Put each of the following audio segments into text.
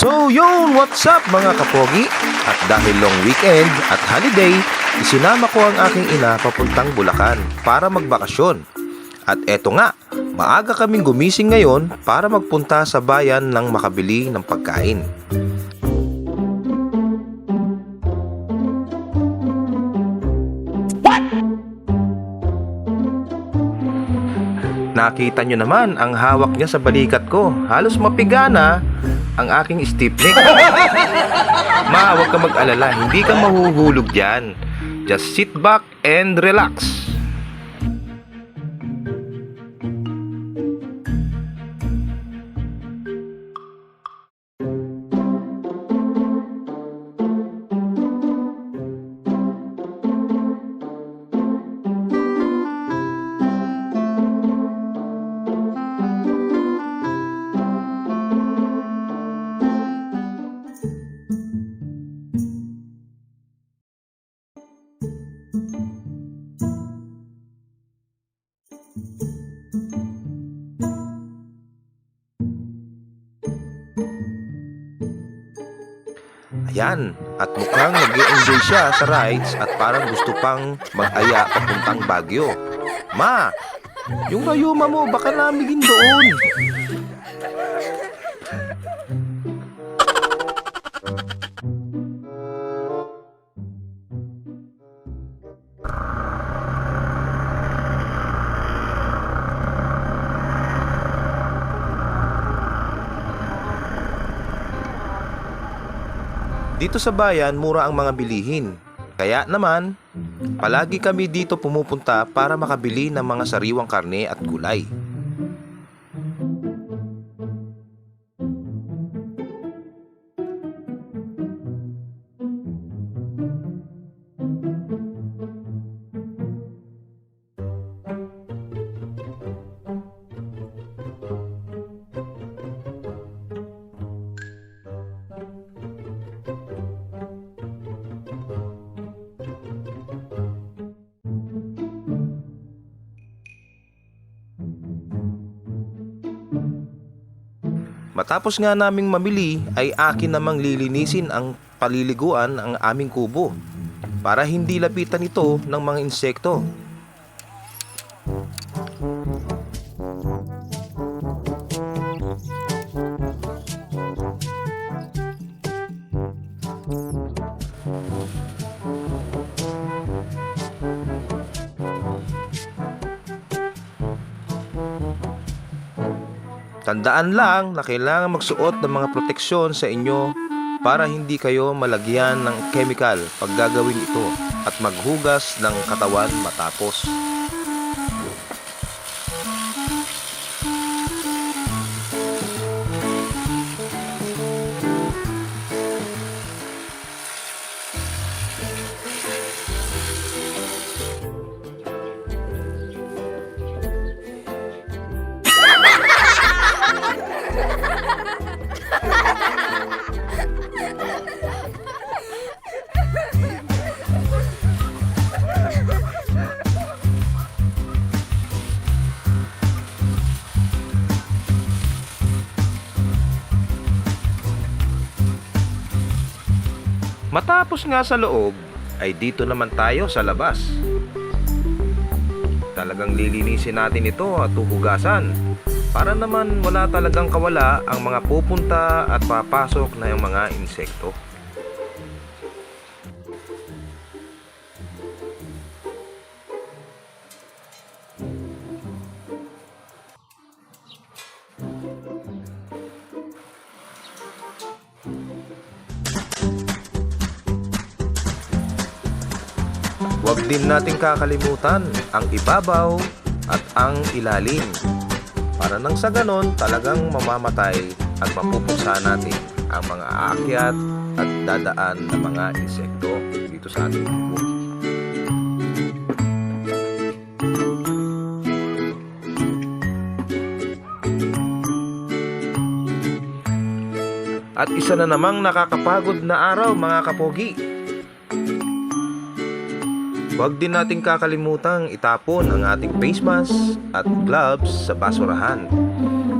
So yun, what's up mga kapogi? At dahil long weekend at holiday, isinama ko ang aking ina papuntang Bulacan para magbakasyon. At eto nga, maaga kaming gumising ngayon para magpunta sa bayan ng makabili ng pagkain. Nakita nyo naman ang hawak niya sa balikat ko. Halos mapiga na ang aking stiff neck. Ma, huwag ka mag-alala. Hindi ka mahuhulog dyan. Just sit back and relax. Ayan, at mukhang nag enjoy siya sa rides at parang gusto pang mag-aya papuntang Baguio. Ma, yung rayuma mo, baka namigin doon. Dito sa bayan, mura ang mga bilihin. Kaya naman, palagi kami dito pumupunta para makabili ng mga sariwang karne at gulay. Matapos nga naming mamili ay akin namang lilinisin ang paliliguan ang aming kubo para hindi lapitan ito ng mga insekto. Tandaan lang na kailangan magsuot ng mga proteksyon sa inyo para hindi kayo malagyan ng chemical pag gagawin ito at maghugas ng katawan matapos. Matapos nga sa loob, ay dito naman tayo sa labas. Talagang lilinisin natin ito at huhugasan para naman wala talagang kawala ang mga pupunta at papasok na yung mga insekto. Huwag din nating kakalimutan ang ibabaw at ang ilalim. Para nang sa ganon talagang mamamatay at mapupuksa natin ang mga aakyat at dadaan na mga insekto dito sa ating kubo. At isa na namang nakakapagod na araw mga kapogi. Huwag din nating kakalimutang itapon ang ating face mask at gloves sa basurahan.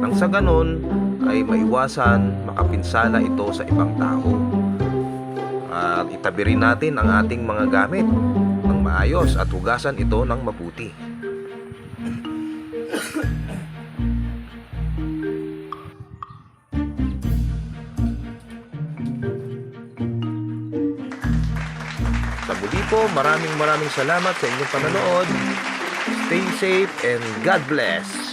Nang sa ganon ay maiwasan makapinsala ito sa ibang tao. At itabi rin natin ang ating mga gamit ng maayos at hugasan ito ng mabuti. Sa muli po, maraming maraming salamat sa inyong panonood. Stay safe and God bless.